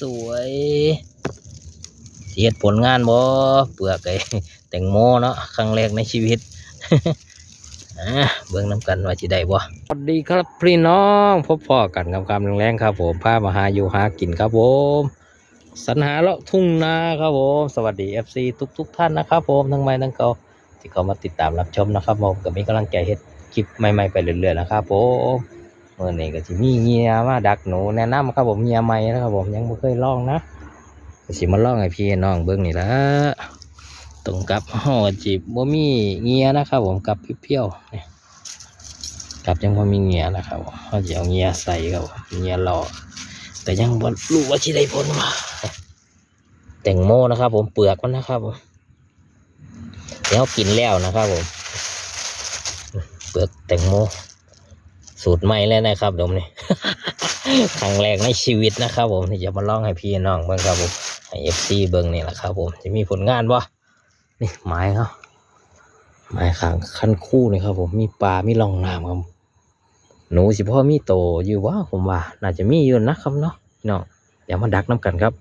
สวยสิเฮ็ดผลงานบ่เปลือกไอ้แตงโมเนาะครั้งแรกในชีวิตเบิ่งน้ำกันว่าสิได้บ่สวัสดีครับพี่น้องพบพ่อกันกับคำแรงๆครับผมพามาหาอยู่หากินครับผมสรรหาเลาะทุ่งนาครับผมสวัสดี FC ทุกๆท่านนะครับผมทั้งใหม่ทั้งเก่าที่เขามาติดตามรับชมนะครับผมก็มีกำลังใจเฮ็ดคลิปใหม่ๆไปเรื่อยๆนะครับผม มื่อนี้ก็สิมีเงียมาดักหนูแนะนำครับผมเงียใหม่นะครับผมยังบ่เคยลองนะก็สิมาลองให้พี่น้องเบิ่งนี่ละตรงกับห่อจีบบ่มีเงียนะครับผมกับเพี้ยวๆนี่กับยังบ่มีเงียนะครับผมเขาจะเอาเงียใส่ครับเงียหล่อแต่ยังบ่รู้ว่าสิได้ผลว่าแตงโมนะครับ ผมเปลือกมันนะครับผมเดี๋ยวกินแล้วนะครับผมเปลือกแตงโม สูตรใหม่เลยนะครับผมนี่ครั้งแรกในชีวิตนะครับ ผมที่จะมาลองให้พี่น้องเบิ่งครับผมให้เอฟซีเบิ่งนี่แหละครับ ผมจะมีผลงานบ่นี่ไม้เขาไม้ขางขั้นคู่เลยครับ ผมมีปลามีร่องน้ำครับหนูสิพ่อมีโตอยู่ว่าผมว่า น่าจะมีอยู่นะครับเนาะพี่น้องเดี๋ยวมาดักน้ำกันครับ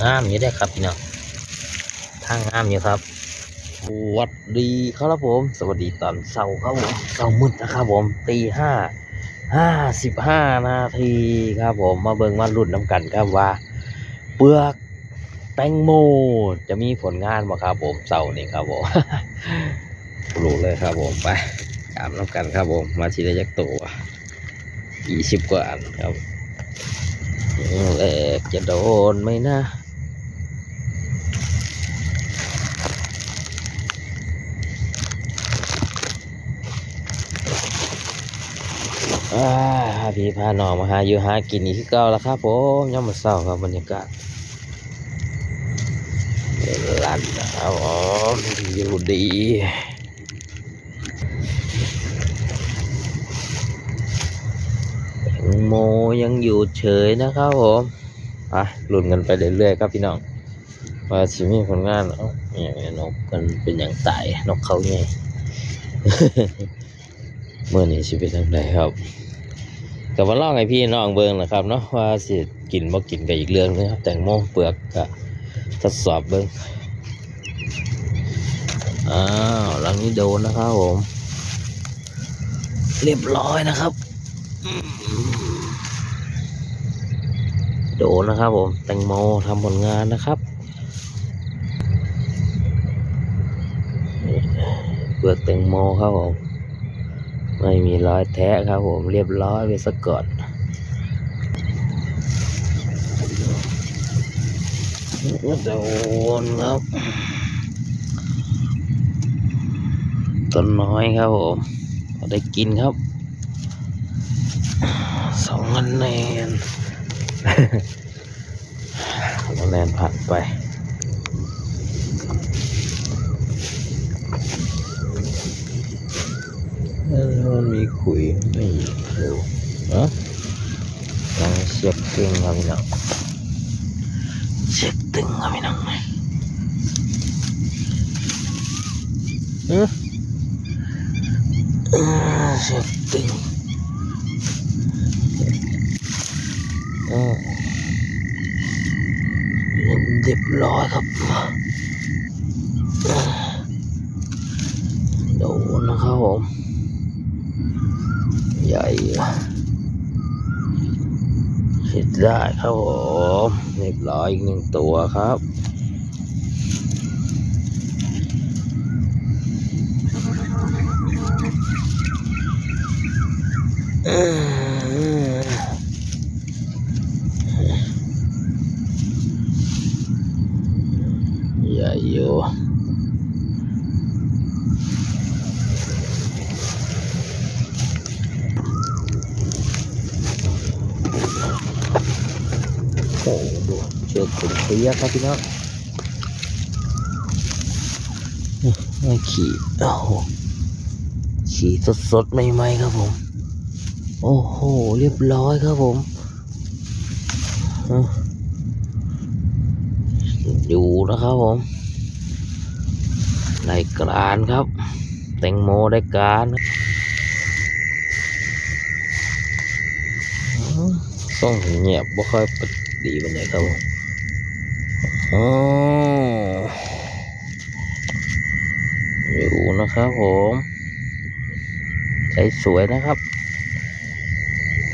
งามอยู่ได้ครับพี่น้องทางงามอยู่ครับ สวัสดีครับผม สวัสดีตอนเช้าครับผมเช้ามืดนะครับผมตีห้าห้าสิบห้านาทีครับผมมาเบิ่งมารุ่นน้ำกันครับว่า เปลือกแตงโมจะมีผลงานบ่ครับผมเสาร์นี้ครับผมรู้เลยครับผมไปตามน้ำกันครับผม มาทีละยักตัวยี่สิบกว่าอันครับแหลกจะโดนไหมนะ พาพี่พาน้องมาหาอยู่หากินอีกคือเก่าแล้วครับผมย่ำมาเศร้าครับบรรยากาศลันนะครับอ๋อยู่ดีโมยังอยู่เฉยนะครับผมอะลุ้นกันไปเรื่อยๆครับพี่น้องว่าสิมีผลงานเอ้าอย่างนี้นกกันเป็นอย่างตายนกเขาไงเมื่อนี้ชีวิตทางใดครับ กับมาลองให้พี่น้องเบิ่งนะครับเนาะว่าสิกินบ่กินกับอีกเรื่องนึงครับแตงโมเปลือกก็ทดสอบเบิ่งอ้าวหลังนี้โดนนะครับผม เรียบร้อยนะครับ โดนนะครับผม แตงโมทำผลงานนะครับเปลือกแตงโมครับผม ไม่มีรอยแทะครับผมเรียบร้อยไปซะก่อนโดนครับต้นน้อยครับผมได้กินครับสองคะแนนคะแนนผ่านไป มันมีขุยไม่ดูเอะลองเช็คตึงครับพี่น้องเช็คตึงครับพี่น้องเอออ่าเสียงตึงอ่าเรียบร้อยครับอ่าโดนนะครับผมใหญ่เห็ดได้ครับผมเรียบร้อยอีกหนึ่งตัวครับอืมใหญ่อยู่ โอ้โหดูเชือกขุนเปียครับพี่น้องนี่ขี่โอ้โหขี่สดๆใหม่ๆครับผม โอ้โห เรียบร้อยครับผมอยู่นะครับผมได้กรานครับ แตงโมได้กรานส่งเงียบบ่ค่อย ดีปานใดครับผมอ๋ออยู่นะครับผมใจสวยนะครับ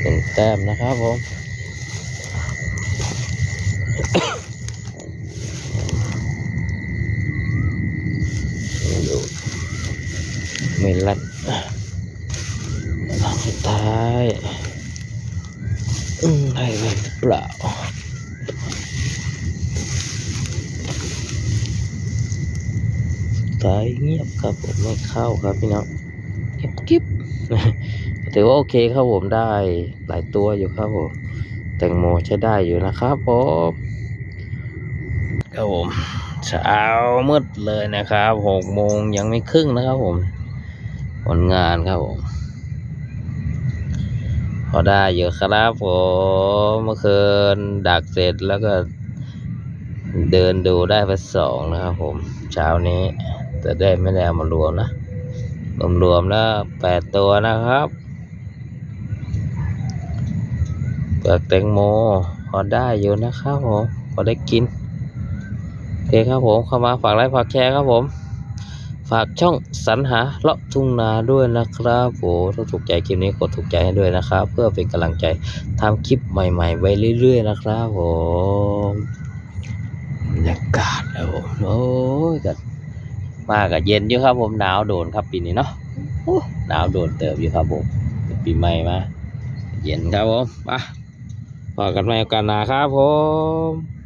หนึ่งแต้มนะครับผมดูไม่ลัดหลังสุดท้ายอืมได้ไหมหรือเปล่า สุดท้ายเงียบครับผมไม่เข้าครับพี่น้องเก็บกิ๊บถือว่าโอเคครับผมได้หลายตัวอยู่ครับผมแตงโมใช้ได้อยู่นะครับผมครับผมเช้ามืดเลยนะครับหกโมงยังไม่ครึ่งนะครับผม ผลงานครับผมพอได้เยอะครับผมเมื่อคืนดักเสร็จแล้วก็เดินดูได้ไปสองนะครับผม เช้านี้ แต่ได้ไม่ได้เอามารวมนะ รวมๆแล้วแปดตัวนะครับเปลือกแตงโมพอได้อยู่นะครับผมพอได้กินโอเคครับผมเข้ามาฝากไลค์ฝากแชร์ครับผม ฝากช่องสรรหาเลาะทุ่งนาด้วยนะครับโอ้ถ้าถูกใจคลิปนี้กดถูกใจให้ด้วยนะครับ เพื่อเป็นกำลังใจทำคลิปใหม่ๆไว้เรื่อย ๆ นะครับผมบรรยากาศแล้วผมโอ้ยกั มากกับเย็นอยู่ครับ ผมหนาวโดนครับปีนี้เนาะหนาวโดนเติบอยู่ครับผมปีใหม่มาเย็นครับผมไปพอกันใหม่โอกาสหน้าครับผม